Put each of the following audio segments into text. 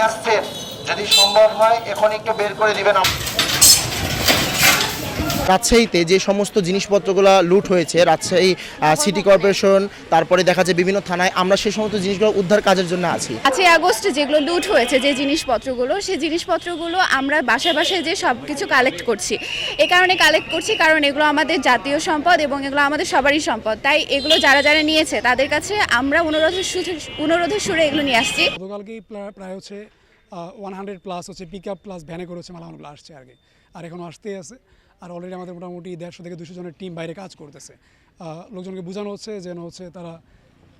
নিয়ে যদি সম্ভব হয় এখন একটু বের করে দিবেন রাজশাহীতে যে সমস্ত জিনিসপত্রগুলো লুট হয়েছে রাজশাহী সিটি কর্পোরেশন তারপরে দেখা যায় বিভিন্ন থানায় আমরা সেই সমস্ত জিনিসগুলো উদ্ধার কাজের জন্য আছি। পাঁচই আগস্টে যেগুলো লুট হয়েছে যে জিনিসপত্রগুলো সেই জিনিসপত্রগুলো আমরা বাসায় বাসায় যে সব কিছু কালেক্ট করছি। এ কারণে কালেক্ট করছি কারণ এগুলো আমাদের জাতীয় সম্পদ এবং এগুলো আমাদের সবারই সম্পদ। তাই এগুলো যারা যারা নিয়েছে তাদের কাছে আমরা অনুরোধের অনুরোধের সুরে এগুলো নিয়ে আসছি। গতকালকেই প্রায় হচ্ছে ওয়ান হান্ড্রেড প্লাস হচ্ছে পিক আপ প্লাস ভ্যানে করে হচ্ছে মালামালগুলো আসছে আর কি। আর এখনও আসতেই আছে। আর অলরেডি আমাদের মোটামুটি দেড়শো থেকে দুশো জনের টিম বাইরে কাজ করতেছে। লোকজনকে বোঝানো হচ্ছে যেন হচ্ছে তারা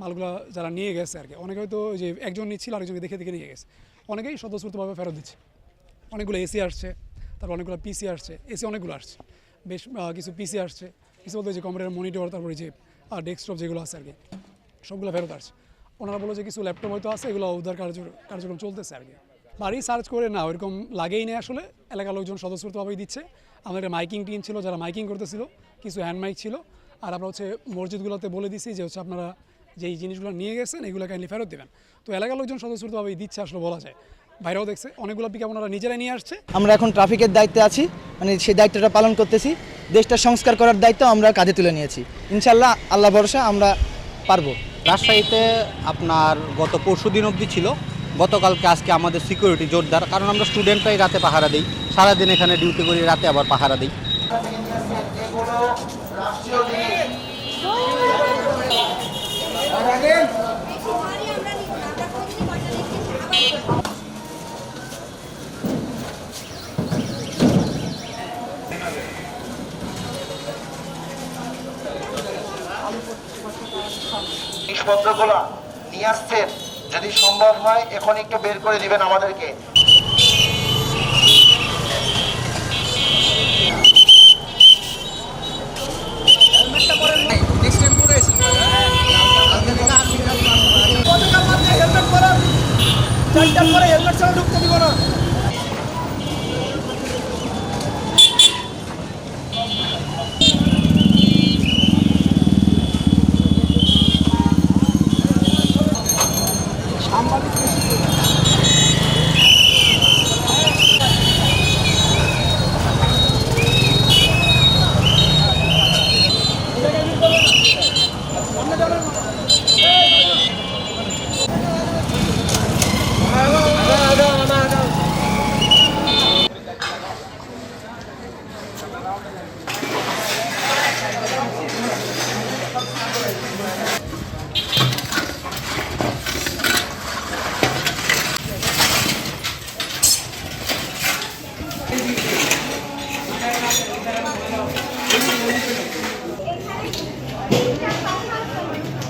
মালগুলো যারা নিয়ে গেছে আর কি। অনেকে হয়তো যে একজন নিচ্ছিল, আরেকজনকে দেখে দেখে নিয়ে গেছে। অনেকেই স্বতঃস্ফূর্তভাবে ফেরত দিচ্ছে। অনেকগুলো এসি আসছে, তারপর অনেকগুলো পিসি আসছে এসি অনেকগুলো আসছে। বেশ কিছু পিসি আসছে, কিছু বলতে যে কম্পিউটার মনিটর তারপরে যে ডেস্কটপ যেগুলো আছে আর কি, সবগুলো ফেরত আসছে। ওনারা বলো যে কিছু ল্যাপটপ হয়তো আছে, এগুলো উদ্ধার কার্য, কার্যক্রম চলতেছে আর কি। বাড়ি সার্চ করে না ওইরকম লাগেই নেই আসলে। এলাকার লোকজন স্বতঃস্ফূর্তভাবেই দিচ্ছে। আমাদের মাইকিং টিম ছিল যারা মাইকিং করতেছিল কিছু হ্যান্ড মাইক ছিল। আর আমরা হচ্ছে মসজিদগুলোতে বলে দিছি যে হচ্ছে আপনারা যেই জিনিসগুলো নিয়ে গেছেন এগুলো কাইন্ডলি ফেরত দেবেন। তো এলাকার লোকজন স্বতঃস্ফূর্তভাবেই দিচ্ছে আসলে বলা যায়। বাইরেও দেখছে অনেকগুলো পিক ওনারা নিজেরাই নিয়ে আসছে। আমরা এখন ট্রাফিকের দায়িত্বে আছি মানে সেই দায়িত্বটা পালন করতেছি। দেশটা সংস্কার করার দায়িত্ব আমরা কাঁধে তুলে নিয়েছি। ইনশাল্লাহ আল্লাহ ভরসা আমরা পারব। রাজশাহীতে আপনার গত পরশু দিন অবধি ছিল। গতকালকে আজকে আমাদের সিকিউরিটি জোরদার, কারণ আমরা স্টুডেন্টরাই রাতে পাহারা দিই। সারাদিন এখানে ডিউটি করি, রাতে আবার পাহারা দিই। নিয়ে আসছেন। যদি সম্ভব হয় এখন একটু বের করে দিবেন আমাদেরকে। হেলমেট ছাড়া ঢুকতে দিব না।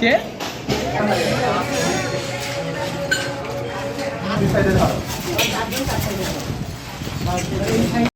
আজকে? এই